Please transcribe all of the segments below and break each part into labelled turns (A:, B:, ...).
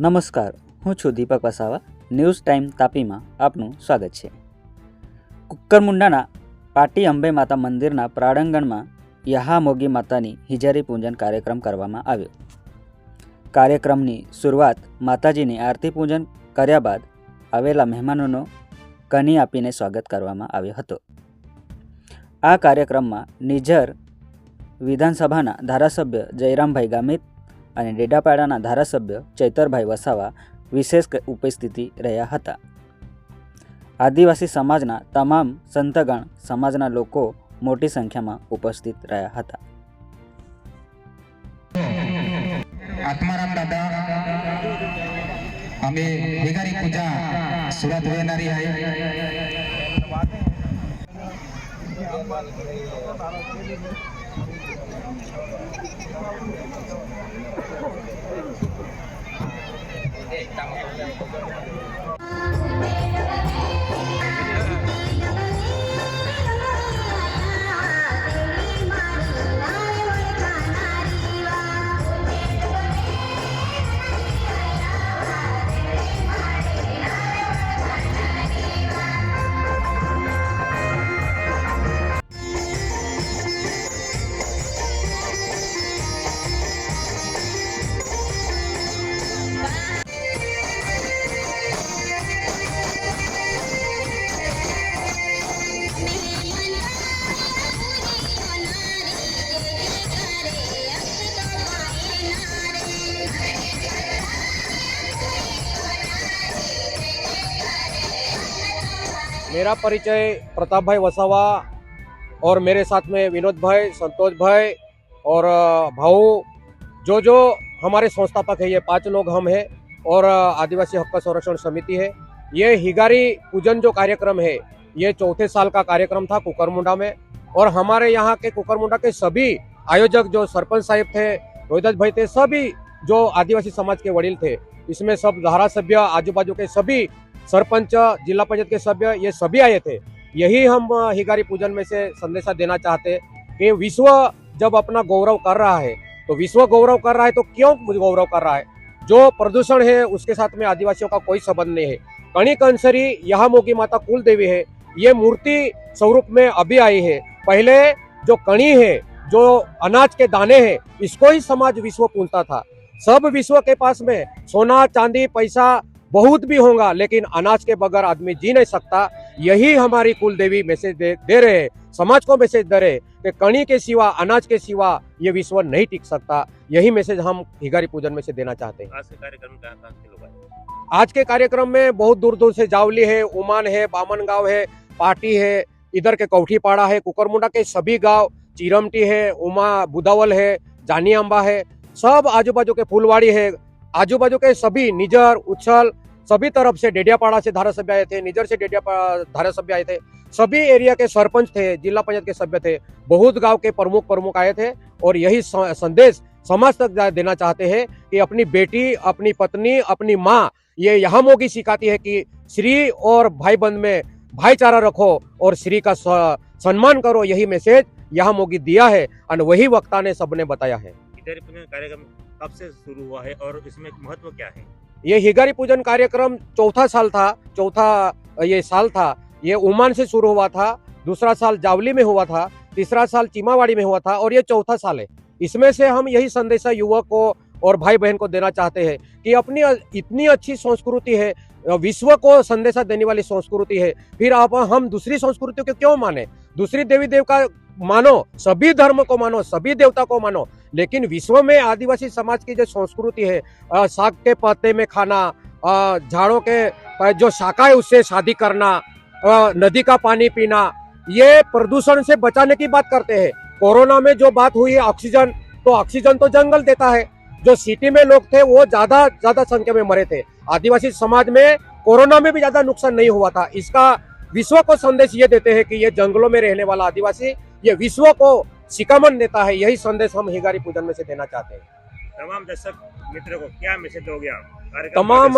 A: નમસ્કાર, હું છું દીપક વસાવા, ન્યૂઝ ટાઈમ તાપીમાં આપનું સ્વાગત છે. કુક્કરમુંડાના પાટી અંબે માતા મંદિરના પ્રાળંગણમાં યહામોગી માતાની હિજારી પૂજન કાર્યક્રમ કરવામાં આવ્યો. કાર્યક્રમની શરૂઆત માતાજીની આરતી પૂજન કર્યા બાદ આવેલા મહેમાનોનો કની આપીને સ્વાગત કરવામાં આવ્યો હતો. આ કાર્યક્રમમાં નિઝર વિધાનસભાના ધારાસભ્ય જયરામભાઈ ગામિત અને ડેડાપાડાના ધારાસભ્ય ચૈતરભાઈ વસાવા વિશેષ ઉપસ્થિતિ રહ્યા હતા. આદિવાસી સમાજના તમામ સંતગણ સમાજના લોકો મોટી સંખ્યામાં ઉપસ્થિત રહ્યા હતા.
B: Hãy subscribe Để không bỏ
C: मेरा परिचय प्रताप भाई वसावा और मेरे साथ में विनोद भाई, संतोष भाई और भाऊ, जो जो हमारे संस्थापक है, ये पाँच लोग हम हैं और आदिवासी हक्क संरक्षण समिति है। ये हिगारी पूजन जो कार्यक्रम है, ये चौथे साल का कार्यक्रम था कुकरमुंडा में और हमारे यहाँ के कुकरमुंडा के सभी आयोजक जो सरपंच साहिब थे, रोहिदास भाई थे, सभी जो आदिवासी समाज के वडील थे, इसमें सब धारा सभ्य आजू बाजू के सभी सरपंच, जिला परिषद के सभ्य, ये सभी आए थे। यही हम हिगारी पूजन में से संदेशा देना चाहते कि विश्व जब अपना गौरव कर रहा है तो विश्व गौरव कर रहा है तो क्यों गौरव कर रहा है? जो प्रदूषण है, उसके साथ में आदिवासियों का कोई संबंध नहीं है। कणी कंसरी यहाँ मोगी माता कुल देवी है। ये मूर्ति स्वरूप में अभी आई है। पहले जो कणी है, जो अनाज के दाने हैं, इसको ही समाज विश्व पूजता था। सब विश्व के पास में सोना, चांदी, पैसा बहुत भी होगा लेकिन अनाज के बगैर आदमी जी नहीं सकता। यही हमारी कुल देवी मैसेज दे, दे रहे हैं। समाज को मैसेज दे रहे कि कणी के सिवा अनाज के सिवा ये विश्व नहीं टिक सकता। यही मैसेज हम हिगारी पूजन में से देना चाहते हैं।
D: के कार्यक्रम
C: आज के कार्यक्रम में बहुत दूर दूर से जावली है उमान है बामन गाँव है पाटी है इधर के कौठीपाड़ा है कुकरमुंडा के सभी गाँव चिरमटी है उमा बुदावल है जानी अम्बा है सब आजू बाजू के फुलवाड़ी है। आजू बाजू के सभी निजर, उछल, सभी तरफ़ से डेडियापाड़ा से धारा सभ्य आए थे, निजर से डेडिया धारा सभ्य आए थे। सभी एरिया के सरपंच थे, जिला पंचायत के सभ्य थे। बहुत गाँव के प्रमुख प्रमुख आए थे और यही संदेश समाज तक देना चाहते हैं कि अपनी बेटी, अपनी पत्नी, अपनी माँ, ये यहाँ मोगी सिखाती है कि श्री और भाई बंद में भाईचारा रखो और श्री का सम्मान करो। यही मैसेज यहाँ मोगी दिया है। और वही वक्ता ने सबने बताया है।
D: कार्यक्रम कब से शुरू हुआ है और इसमें महत्व क्या है?
C: ये हिगारी पूजन कार्यक्रम चौथा साल था, चौथा, ये साल था। ये उमान से शुरू हुआ था, दूसरा साल जावली में हुआ था, तीसरा साल चिमावाड़ी में हुआ था और ये चौथा साल है। इसमें से हम यही संदेशा युवक को और भाई बहन को देना चाहते हैं कि अपनी इतनी अच्छी संस्कृति है, विश्व को संदेशा देने वाली संस्कृति है, फिर आप, हम दूसरी संस्कृतियों को क्यों माने? दूसरी देवी देव का मानो, सभी धर्म को मानो, सभी देवता को मानो लेकिन विश्व में आदिवासी समाज की जो संस्कृति है साग के पत्ते में खाना झाड़ों के जो शाखा है उससे शादी करना नदी का पानी पीना, ये प्रदूषण से बचाने की बात करते हैं। कोरोना में जो बात हुई है ऑक्सीजन तो ऑक्सीजन तो जंगल देता है। जो सिटी में लोग थे, वो ज़्यादा ज़्यादा संख्या में मरे थे। आदिवासी समाज में कोरोना में भी ज़्यादा नुकसान नहीं हुआ था। इसका विश्व को संदेश ये देते हैं कि ये जंगलों में रहने वाला आदिवासी, ये विश्व को शिकामन देता है यही संदेश हम हिगारी पूजन में से देना चाहते हैं।
D: तमाम दर्शक मित्रों को क्या मैसेज दोगे आप कार्यक्रम
C: तमाम?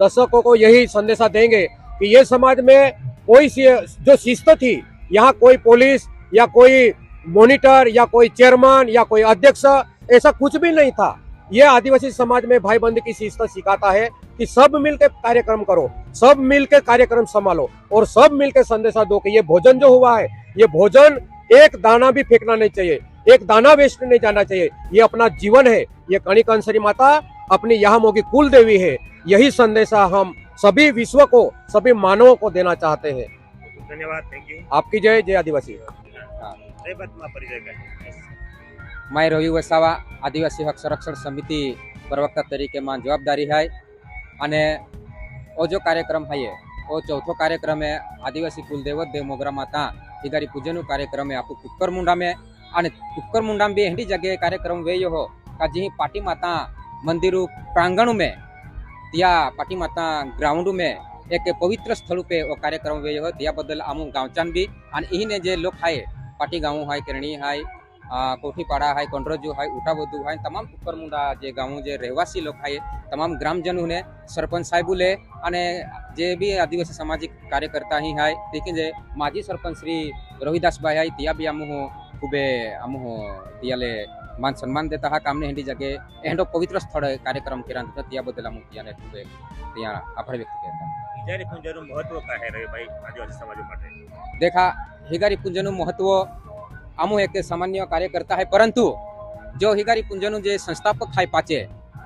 C: दर्शकों को यही संदेशा देंगे कि ये समाज में कोई जो शिस्त थी यहाँ कोई पुलिस या कोई मॉनिटर या कोई चेयरमैन या कोई अध्यक्ष ऐसा कुछ भी नहीं था। ये आदिवासी समाज में भाई बंदी की शिस्त सिखाता है कि सब मिलकर कार्यक्रम करो सब मिलकर कार्यक्रम संभालो और सब मिलकर संदेशा दो कि ये भोजन जो हुआ है ये भोजन एक दाना भी फेंकना नहीं चाहिए एक दाना वेस्ट नहीं जाना चाहिए ये अपना जीवन है ये कणिक अंसरी माता अपनी यहाँ मोगी कुल देवी है यही संदेशा हम सभी विश्व को सभी मानवों को देना चाहते हैं
D: धन्यवाद थैंक यू
C: आपकी जय जय आदिवासी
D: એ બાતમાં પરિચય કરે
E: માય રવિ વસાવા આદિવાસી હક સંરક્ષણ સમિતિ પ્રવક્તા તરીકે માં જવાબદારી है અને ओ जो कार्यक्रम है वो चौथो कार्यक्रम है आदिवासी कुलदेवत देव मोगरा माता हिगारी पूजन कार्यक्रम है आपको कुकर मुंडा में અને કુકર મુંડા में हेंडी जगह कार्यक्रम वे हो का जी पाटी माता मंदिर प्रांगण में त्या पाटी माता ग्राउंड में एक पवित्र स्थल पे वो कार्यक्रम वे हो त्या बदल आमू गांवचान भी आणि इही ने जे लोक आहे पाटी गाँव है केरणी है કોઠીપાડા હોય કોંડરજુ હોય ઉઠાવધુ હોય તમામ ઉપરમુંડા જે ગામો જે રહેવાસી લોકો હોય તમામ ગ્રામજનોને સરપંચ સાહેબુલે અને જે બી આદિવાસી સામાજિક કાર્યકર્તા અહીં હોય તેથી જે માજી સરપંચ શ્રી રવિદાસભાઈ હોય ત્યાં બી અમુ ખૂબે અમુ ત્યાંલે માન સન્માન દેતા હા કામને હેન્ડી જગે એનો પવિત્ર સ્થળે કાર્યક્રમ કર્યા હતા ત્યાં બદલ અમુક ત્યાંને ખૂબે ત્યાં આભાર વ્યક્ત કર્યા
D: હિગારી પૂંજાનું મહત્વ કાહે રહે ભાઈ આદિવાસી સમાજ માટે?
E: દેખા હિગારી પૂંજાનું મહત્વ આમું એક સામાન્ય કાર્યકર્તા है પરંતુ જો હિગારી પુંજનું જે સંસ્થાપક થાય પાચે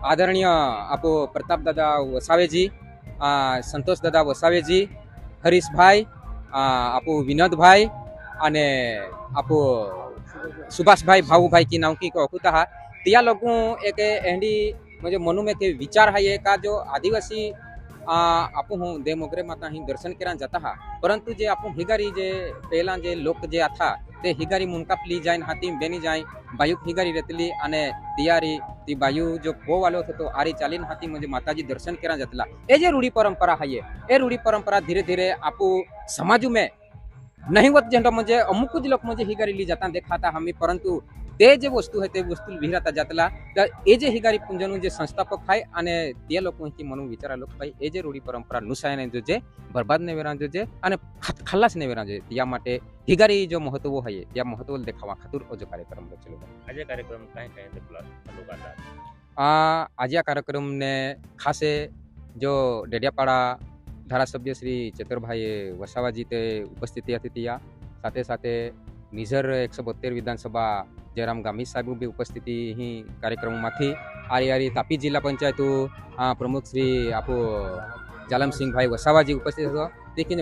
E: આદરણીય આપો પ્રતાપ દાદા વસાવેજી આ, સંતોષ દાદા વસાવેજી હરીશભાઈ આ, આપો વિનોદભાઈ અને આપો સુભાષભાઈ ભાવુભાઈ की नाव की कहता हा त्या लोगों एक एंडी म्हणजे मनु में के विचार है ये का આપું હું દેમોગરે માતા અહીં દર્શન કર્યા જતા હા. પરંતુ જે આપું હિગારી જે પહેલાં જે લોક જે હતા તે હિગારી મુનકાપ લી જાય હાથી બેની જાય બાયુક હિગારી રેતલી અને તૈયારી, તે બાયુ જો કોવાલો થતો આરી ચાલીને હાથી મજે માતાજી દર્શન કર્યા જતલા. એ જે રૂઢી પરંપરા હૈયે, એ રૂઢી પરંપરા ધીરે ધીરે આપું સમાજુ મેં નહીવત જેન્ટો મજે અમુક જ લોકો મજે હિગારી લી જતા દેખાતા હમી, પરંતુ તે જે વસ્તુ હોય તે વસ્તુ વિહરાતા જાતલા. એ જે હિગારી પુંજનું જે સંસ્થાપક થાય અને તે લોકો અહીંથી મનું વિચારા લોકો ભાઈ એ જે રૂઢી પરંપરા નુસાયને જોજે બરબાદને વેરાંજોજે અને ખલ્લાસને વેરાંજોજે ત્યાં માટે હિગારી જો મહત્વ હોય ત્યાં મહત્વ દેખાવા ખાતુર ઓજો કાર્યક્રમ રચેલો
D: આજે કાર્યક્રમ કાંઈ કાંઈ
E: આ આજે આ કાર્યક્રમને ખાસે જો ડેડિયાપાડા ધારાસભ્ય શ્રી ચતુરભાઈ વસાવાજી તે ઉપસ્થિતિ હતી ત્યાં સાથે સાથે નિઝર એકસો બોતેર વિધાનસભા જયરામ ગામી ઉપસ્થિતિ અહીં કાર્યક્રમમાંથી. આરી તાપી જિલ્લા પંચાયત પ્રમુખ શ્રી આપો જાલમસિંહભાઈ વસાવાજી ઉપસ્થિત હતો.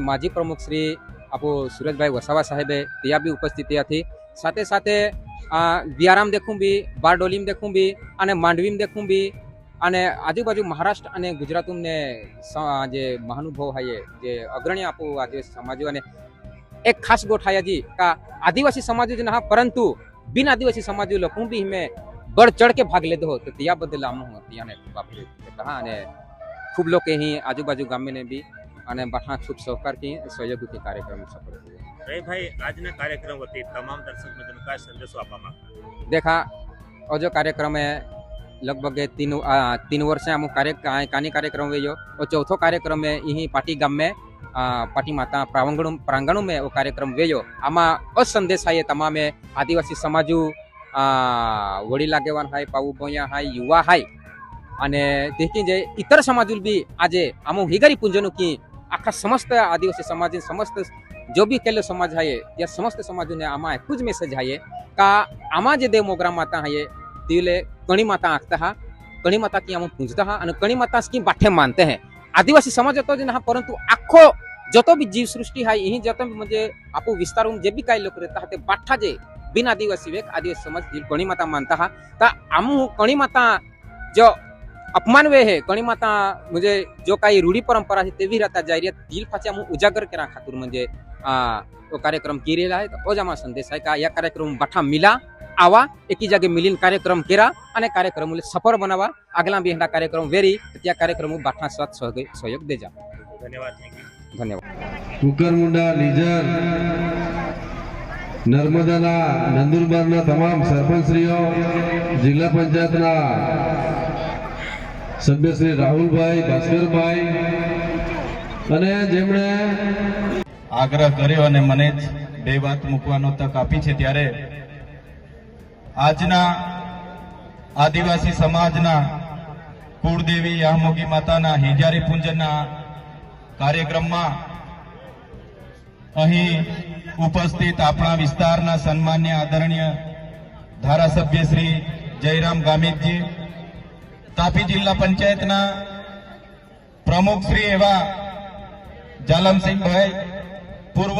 E: માજી પ્રમુખ શ્રી આપો સુરજભાઈ વસાવા સાહેબે ત્યાં બી ઉપસ્થિતિ હતી. સાથે સાથે વ્યારામ દેખું બી, બારડોલીમ દેખું બી, અને માંડવીમ દેખું બી, અને આજુબાજુ મહારાષ્ટ્ર અને ગુજરાતને જે મહાનુભાવ હાઈએ જે અગ્રણી આપો આજે સમાજો અને एक खास गोठाया जी का आदिवासी समाज जो ना परंतु बिन आदिवासी समाज लोग भी में बढ़ चढ़ के भाग लेते हो तो तिया बदला हूँ तिया ने कहा ने खूब लोग के ही आजू बाजू गाम में भी અને બધા ખૂબ સહકારથી સહયોગથી કાર્યક્રમ સફળ થયો
D: રહીભાઈ આજના કાર્યક્રમ વતી તમામ દર્શક મિત્રોને કયા સંદેશો આપવા માંગતા
E: દેખા और जो कार्यक्रम है लगभग तीन आ, तीन वर्ष में हम कार्य कानी कार्यक्रम हुए और चौथो कार्यक्रम है यही पाटी गांव में પાટી માતા પ્રાંગણું પ્રાંગણું મેં કાર્યક્રમ વેયો. આમાં અસંદેશાએ તમામે આદિવાસી સમાજુ વડી લાગેવાન હાય પાવું ભોયા હાય, યુવા હાય અને દેખી જે ઇતર સમાજુલ બી આજે આમો હિગારી પૂંજનું કી આખા સમસ્ત આદિવાસી સમાજ સમસ્ત જો બી કેલો સમાજ હાય, ત્યાં સમસ્ત સમાજને આમાં એક જ મેસેજ હાય કા આમાં જે દેવમોગ્રામ માતા હાય દિલે કણી માતા આંખતા હા, કણી માતા કી આમ પૂંજતા હા અને કણી માતા કી બાઠે માનતે હૈ. आदिवासी समाज तो जहाँ परंतु आखो जतो भी जीव सृष्टि है यही जतो मुझे आपको विस्तार में भी कई लोग बाठा जे बिन आदिवासी वेक, आदिवासी समाज कणी माता मानता है। ता आम कणी माता जो अपमान वे है, कणी माता मुझे जो काही रूढ़ी परंपरा है, ते रहता जा दिल फाचे उजागर करा खातुर मुझे तो कार्यक्रम की है तो ओजामा संदेश है का यह कार्यक्रम बाठा मिला। આવા એકી જાગે મિલિન કાર્યક્રમ કર્યા અને કાર્યક્રમોને સફળ બનાવવા. આગલા બી એના કાર્યક્રમ વેરી ત્યાં કાર્યક્રમો બાઠા સ્વાદ સહયોગ દેજા.
D: ધન્યવાદ
E: ધન્યવાદ.
F: કુકરમુંડા લીજર નર્મદાના નંદુરબારના તમામ સરપંચશ્રીઓ જિલ્લા પંચાયતના સભ્યશ્રી રાહુલભાઈ ભાસ્કરભાઈ અને જેમણે
G: આગ્રહ કર્યો અને મને જ બે વાત મૂકવાનો તક આપી છે ત્યારે આજના આદિવાસી સમાજના કુળદેવી યામોગી માતાના હિજારી પૂજનના કાર્યક્રમમાં અહીં ઉપસ્થિત આપણા વિસ્તારના સન્માન્ય આદરણીય ધારાસભ્ય શ્રી જયરામ ગામિતજી, તાપી જિલ્લા પંચાયતના પ્રમુખ શ્રી એવા જાલમસિંહભાઈ, પૂર્વ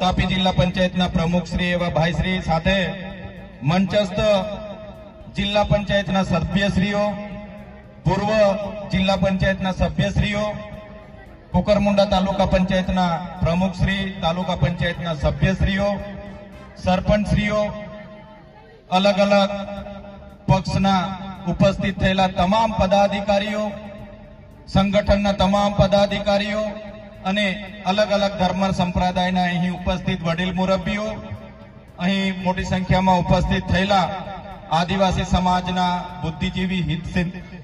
G: તાપી જિલ્લા પંચાયતના પ્રમુખ શ્રી એવા ભાઈશ્રી સાથે મંચસ્થ જિલ્લા પંચાયતના સભ્યશ્રીઓ, પૂર્વ જિલ્લા પંચાયતના સભ્યશ્રીઓ, કુકરમુંડા તાલુકા પંચાયતના પ્રમુખશ્રી તાલુકા પંચાયતના સભ્યશ્રીઓ, સરપંચશ્રીઓ, અલગ અલગ પક્ષના ઉપસ્થિત થયેલા તમામ પદાધિકારીઓ, સંગઠનના તમામ પદાધિકારીઓ અને અલગ અલગ ધર્મ સંપ્રદાયના અહીં ઉપસ્થિત વડીલ મુરબ્બીઓ અહીં મોટી સંખ્યામાં ઉપસ્થિત થયેલા આદિવાસી સમાજના બુદ્ધિજીવી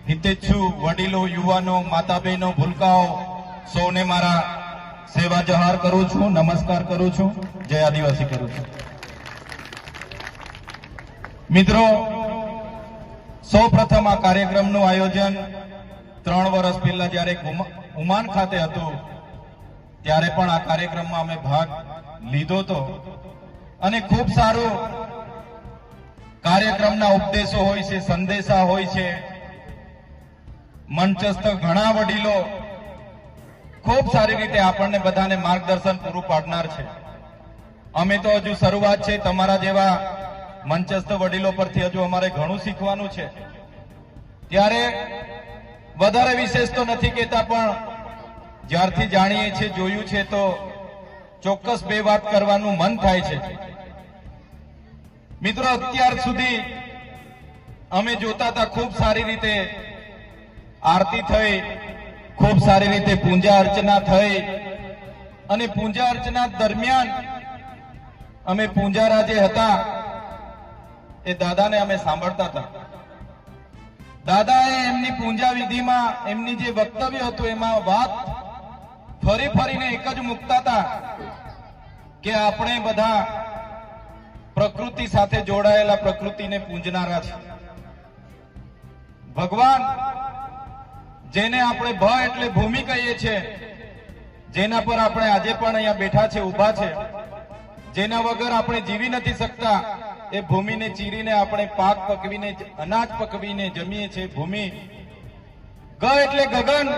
G: હિતેચ્છુ વડીલો, યુવાનો માતા બહેનો ભૂલકાઓ, સૌને મારા સેવા જહાર કરું છું, નમસ્કાર કરું છું, જય આદિવાસી કરું છું. મિત્રો, સૌ પ્રથમ આ કાર્યક્રમનું આયોજન ત્રણ વર્ષ પહેલા જ્યારે ઉમાન ખાતે હતું, ત્યારે પણ આ કાર્યક્રમમાં અમે ભાગ લીધો હતો અને ખૂબ સારું કાર્યક્રમના ઉપદેશો હોય છે, સંદેશા હોય છે. મંચસ્થ ઘણા વડીલો ખૂબ સારી રીતે આપણને બધાને માર્ગદર્શન પૂરું પાડનાર છે. અમે તો હજુ શરૂઆત છે, તમારા જેવા મંચસ્થ વડીલો પરથી હજુ અમારે ઘણું શીખવાનું છે. ત્યારે વધારે વિશેષ તો નથી કહેતા, પણ જ્યારથી જાણીએ છીએ, જોયું છે, તો ચોક્કસ બે વાત કરવાનું મન થાય છે. મિત્રો, અત્યાર સુધી અમે જોતા હતા ખૂબ સારી રીતે આરતી થઈ, ખૂબ સારી રીતે પૂજા અર્ચના થઈ અને પૂજા અર્ચના દરમિયાન અમે પૂંજારા જે હતા. એ દાદાને અમે સાંભળતા હતા. દાદાએ એમની પૂંજા વિધિમાં, એમની જે વક્તવ્ય હતું, એમાં વાત ફરી ફરીને એક જ મૂકતા હતા કે આપણે બધા પ્રકૃતિ સાથે જોડાયેલા પ્રકૃતિને પૂંજનારા છે. ભગવાન, જેને આપણે ભ એટલે ભૂમિ કહીએ છીએ, જેના પર આપણે આજે પણ અહીંયા બેઠા છે, ઊભા છે, જેના વગર આપણે જીવી નથી શકતા, એ ભૂમિને ચીરીને આપણે પાક પકવીને, અનાજ પકવીને જમીએ છીએ ભૂમિ. ગ એટલે ગગન,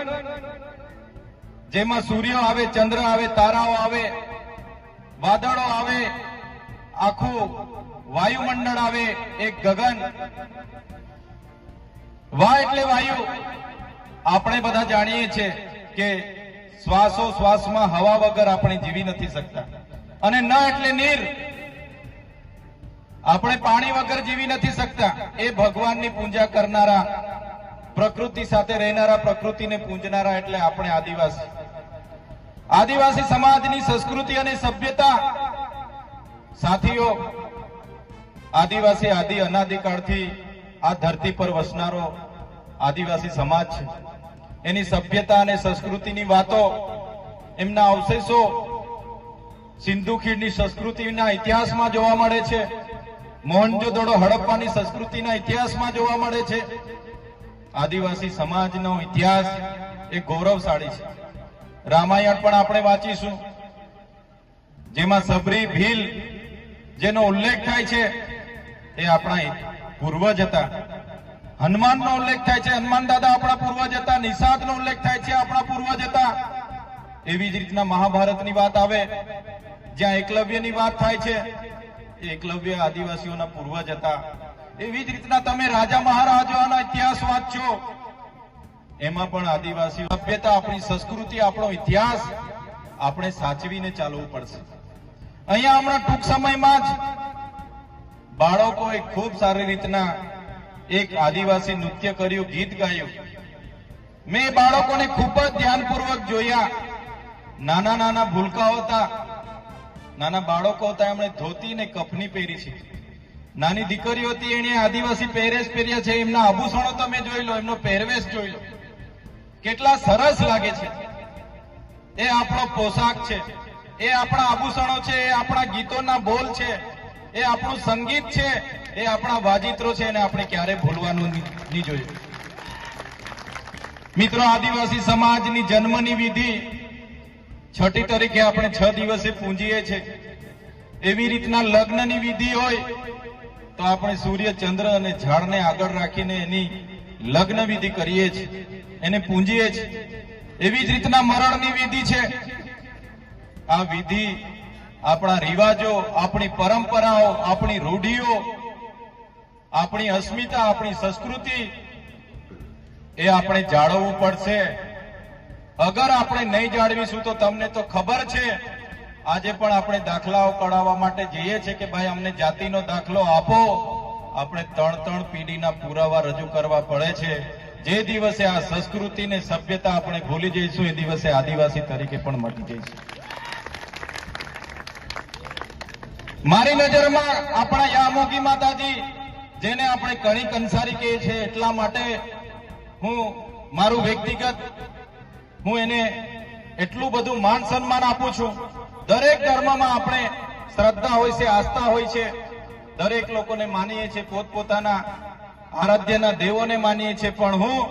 G: જેમાં સૂર્ય આવે, ચંદ્ર આવે, તારાઓ આવે, વાદળો આવે આખું વાયુમંડળ આવે, એક ગગન. વા એટલે વાયુ. આપણે બધા જાણીએ છીએ કે શ્વાસો શ્વાસમાં હવા વગર આપણે જીવી નથી શકતા. અને ન એટલે નીર. આપણે પાણી વગર જીવી નથી શકતા. એ ભગવાનની પૂજા કરનારા, પ્રકૃતિ સાથે રહેનારા, પ્રકૃતિને પૂજનારા એટલે આપણે આદિવાસી. આદિવાસી સમાજની સંસ્કૃતિ અને સભ્યતા સાથીઓ, આદિવાસી આદિ અનાદિકાળથી આ ધરતી પર વસનારો આદિવાસી સમાજ છે. એની સભ્યતા અને સંસ્કૃતિની વાતો, એમના અવશેષો સિંધુ ખીણની સંસ્કૃતિના ઇતિહાસમાં જોવા મળે છે. મોહનજોદડો હડપ્પાની સંસ્કૃતિના ઇતિહાસમાં જોવા મળે છે. આદિવાસી સમાજનો ઇતિહાસ એ ગૌરવશાળી છે. રામાયણ પણ આપણે વાંચીશું. જેમાં સબરી ભીલ જેનો ઉલ્લેખ થાય છે એ આપણા પૂર્વજ હતા. હનુમાનનો ઉલ્લેખ થાય છે, હનુમાન દાદા આપણા પૂર્વજ હતા, નિષાદનો ઉલ્લેખ થાય છે, આપણા પૂર્વજ હતા. એવી જ રીતના મહાભારતની વાત આવે, જ્યાં એકલવ્યની વાત થાય છે એકલવ્ય આદિવાસીઓના પૂર્વજ હતા. એવી જ રીતના તમે રાજા મહારાજાઓના ઇતિહાસ વાંચો એમાં પણ આદિવાસી સભ્યતા, આપણી સંસ્કૃતિ, આપણો ઇતિહાસ, આપણે સાચવીને ચાલવું પડશે. અહીંયા હમણાં ટૂંક સમયમાં જ બાળકોએ ખૂબ સારી રીતના એક આદિવાસી નૃત્ય કર્યું, ગીત ગાયું. મેં બાળકોને ખૂબ જ ધ્યાનપૂર્વક જોયા. નાના નાના ભૂલકાઓ હતા. નાના બાળકો હતા, એમણે ધોતી ને કફની પહેરી છે. નાની દીકરીઓ હતી, એણે આદિવાસી પહેરેશ પહેર્યા છે. એમના આભૂષણો તમે જોઈ લો, એમનો પહેરવેશ જોઈ લો. કેટલા સરસ લાગે છે. એ આપણો પોશાક છે. એ આપણા આભૂષણો છે, એ આપણા ગીતોના બોલ છે, એ આપણું સંગીત છે, એ આપણા વાજિત્રો છે, એને આપણે ક્યારે ભૂલવાનું નહીં જોઈએ. મિત્રો, આદિવાસી સમાજની જન્મની વિધિ છઠ્ઠી તરીકે આપણે છ દિવસે પૂંજીએ છે. એવી રીતના લગ્નની વિધિ હોય, તો આપણે સૂર્ય, ચંદ્ર અને ઝાડને આગળ રાખીને એની લગ્ન વિધિ કરીએ છીએ. એને પૂંજીએ છીએ. એવી જ રીતના મરણની વિધિ છે. આ વિધિ, આપણા રિવાજો, આપણી પરંપરાઓ, આપણી રૂઢિઓ, આપણી અસ્મિતા, આપણી સંસ્કૃતિ, એ આપણે જાળવવું પડશે. અગર આપણે નહીં જાળવીશું તો તમને તો ખબર છે. આજે પણ આપણે દાખલાઓ કઢાવવા માટે જઈએ છીએ કે ભાઈ અમને જાતિનો દાખલો આપો. આપણે ત્રણ ત્રણ પેઢીના પુરાવા રજૂ કરવા પડે છે. જે દિવસે આ સંસ્કૃતિ ને સભ્યતા આપણે ભૂલી જઈશું, એ દિવસે આદિવાસી તરીકે પણ મટી જઈશું. મારી નજરમાં આપણા યામોગી માતાજી, જેને આપણે કણી કંસારી કહીએ છીએ એટલા માટે હું, મારું વ્યક્તિગત, હું એને એટલું બધું માન સન્માન આપું છું. દરેક ધર્મમાં આપણે શ્રદ્ધા હોય છે, આસ્થા હોય છે. દરેક લોકોને માનીએ છીએ, પોતપોતાના આરાધ્યના દેવોને માનીએ છીએ, પણ હું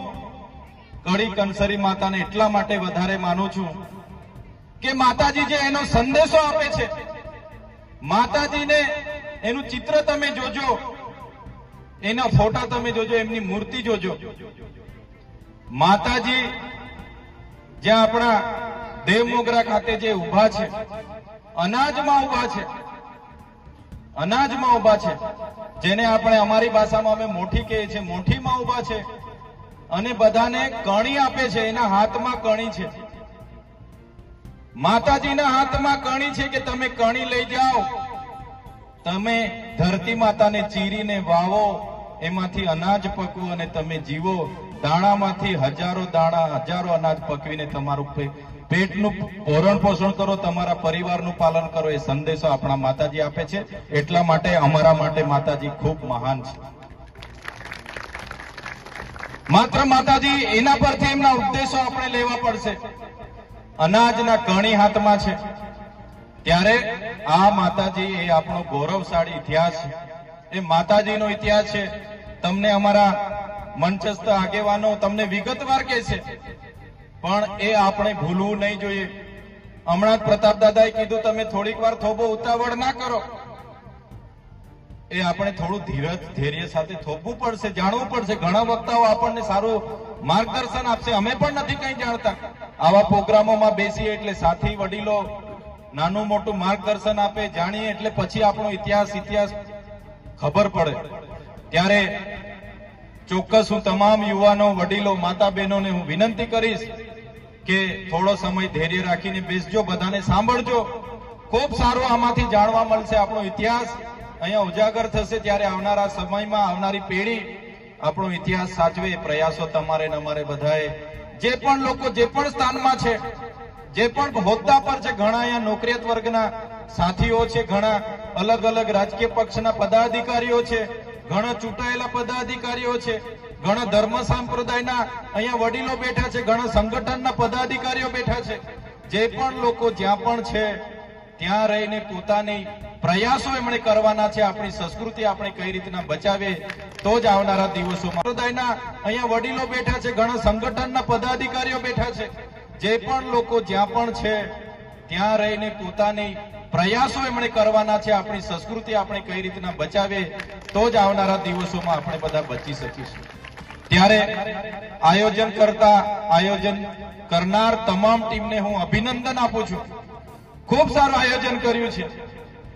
G: કડી કંસરી માતાને એટલા માટે વધારે માનું છું કે માતાજી જે એનો સંદેશો આપે છે માતાજીને એનું ચિત્ર તમે જોજો. એના ફોટા તમે જોજો, એમની મૂર્તિ જોજો. માતાજી જ્યાં આપણા દેવમોગરા ખાતે જે ઊભા છે, અનાજમાં ઊભા છે, અનાજમાં ઊભા છે, જેને આપણે અમારી ભાષામાં અમે મોઠી કહીએ છીએ, મોઠીમાં ઊભા છે અને બધાને કણી આપે છે, એના હાથમાં કણી છે. માતાજીના હાથમાં કણી છે કે તમે કણી લઈ જાઓ. તમે ધરતી માતાને ચીરીને વાવો, એમાંથી અનાજ પકવો અને તમે જીવો. દાણામાંથી હજારો દાણા, હજારો અનાજ પકવીને તમારું પેટનું પોરણ પોષણ કરો, તમારા પરિવારનું પાલન કરો, એ સંદેશો આપણા માતાજી આપે છે. એટલા માટે, અમારા માટે માતાજી ખૂબ મહાન છે. માત્ર માતાજી, એના પરથી એમના ઉપદેશો આપણે લેવા પડશે. અનાજના કણી હાથમાં છે. ત્યારે આ માતાજી એ આપણો ગૌરવશાળી ઇતિહાસ છે. એ માતાજીનો ઇતિહાસ છે. તમને અમારા મંચસ્થ આગેવાનો તમને વિગતવાર કે છે. પણ એ આપણે ભૂલવું નહીં જોઈએ. હમણાં જ પ્રતાપ દાદાએ કીધું, તમે થોડીક વાર થોબો ઉતાવળ ના કરો. એ આપણે થોડું ધીરજ, ધૈર્ય સાથે થોભવું પડશે, જાણવું પડશે. ઘણા વક્તાઓ આપણને સારું માર્ગદર્શન આપશે. અમે પણ નથી કંઈ જાણતા. આવા પ્રોગ્રામોમાં બેસીએ એટલે સાથી વડીલો નાનું મોટું માર્ગદર્શન આપે, જાણીએ એટલે પછી આપણો ઇતિહાસ ઇતિહાસ ખબર પડે. ત્યારે ચોક્કસ હું તમામ યુવાનો, વડીલો માતા બહેનોને હું વિનંતી કરીશ કે થોડો સમય ધૈર્ય રાખીને બેસજો, બધાને સાંભળજો. ખૂબ સારું આમાંથી જાણવા મળશે આપણો ઇતિહાસ. અહીંયા ઉજાગર થશે ત્યારે આવનારા સમયમાં આવનારી પેઢી આપણો ઇતિહાસ સાચવે પ્રયાસો તમારે ને અમારે બધાએ જે પણ લોકો જે પણ સ્થાનમાં છે, જે પણ હોદ્દા પર છે, ઘણા અહીંયા નોકરિયાત વર્ગના સાથીઓ છે, ઘણા અલગ અલગ રાજકીય પક્ષના પદાધિકારીઓ છે, ઘણા ચૂંટાયેલા પદાધિકારીઓ છે, ઘણા ધર્મ સંપ્રદાયના અહીંયા વડીલો બેઠા છે, ઘણા સંગઠનના પદાધિકારીઓ બેઠા છે. જે પણ લોકો જ્યાં પણ છે, ત્યાં રહીને પોતાની પ્રયાસો એમણે કરવાના છે, આપણી સંસ્કૃતિ આપણે કઈ રીતના બચાવે તો જ આવનારા દિવસોમાં. હૃદયના અહીંયા વડીલો બેઠા છે, ઘણા સંગઠનના પદાધિકારીઓ બેઠા છે, જે પણ લોકો જ્યાં પણ છે, ત્યાં રહીને પોતાની પ્રયાસો એમણે કરવાના છે, આપણી સંસ્કૃતિ આપણે કઈ રીતના બચાવે તો જ આવનારા દિવસોમાં આપણે બધા બચી શકીશું. ત્યારે આયોજન કરતા, આયોજન કરનાર તમામ ટીમને હું અભિનંદન આપું છું. ખૂબ સારું આયોજન કર્યું છે.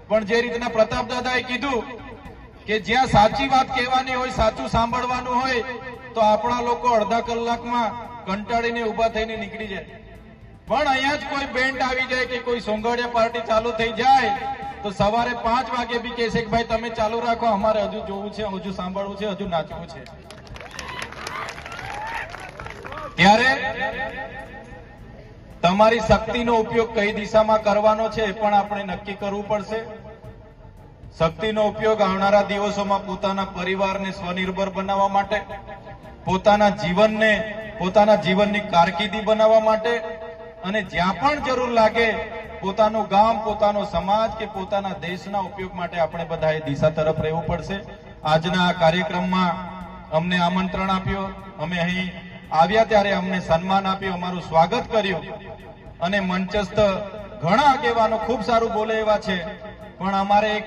G: પણ જે રીતના પ્રતાપ દાદાએ કીધું કે જ્યાં સાચી વાત કહેવાની હોય, સાચું સાંભળવાનું હોય, તો આપણા લોકો અડધા કલાકમાં કંટાળીને ઊભા થઈને નીકળી જાય. પણ અહીંયા જ કોઈ બેન્ડ આવી જાય કે કોઈ સોંગડિયા પાર્ટી ચાલુ થઈ જાય, તો સવારે પાંચ વાગે બી કહેશે કે ભાઈ, તમે ચાલુ રાખો, અમારે હજુ જોવું છે, હજુ સાંભળવું છે, હજુ નાચવું છે. ત્યારે તમારી શક્તિનો ઉપયોગ કઈ દિશામાં કરવાનો છે એ પણ આપણે નક્કી કરવું પડશે. શક્તિનો ઉપયોગ આવનારા દિવસોમાં પોતાના પરિવારને સ્વનિર્ભર બનાવવા માટે, પોતાના જીવનને, પોતાના જીવનની કારકિર્દી બનાવવા માટે અને જ્યાં પણ જરૂર લાગે પોતાનું ગામ, પોતાનો સમાજ કે પોતાના દેશના ઉપયોગ માટે આપણે બધાએ દિશા તરફ રહેવું પડશે. આજના આ કાર્યક્રમમાં અમને આમંત્રણ આપ્યું. અમે અહીં આવ્યા ત્યારે અમને સન્માન આપ્યું, અમારું સ્વાગત કર્યું. અને મંચસ્થ ઘણા આગેવાનો ખૂબ સારું બોલે એવા છે. પણ અમારે એક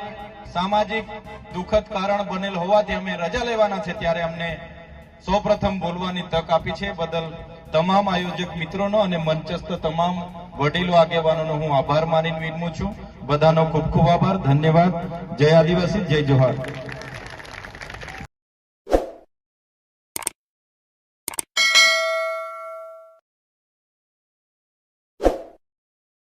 G: સામાજિક દુઃખદ કારણ બનેલ હોવાથી અમે રજા લેવાના છે ત્યારે અમને સૌપ્રથમ બોલવાની તક આપી છે. બદલ તમામ આયોજક મિત્રોનો અને મંચસ્થ તમામ વડીલો આગેવાનોનો હું આભાર માનીને વિનમું છું. બધાનો ખૂબ ખૂબ આભાર. ધન્યવાદ. જય આદિવાસી, જય જોહાર.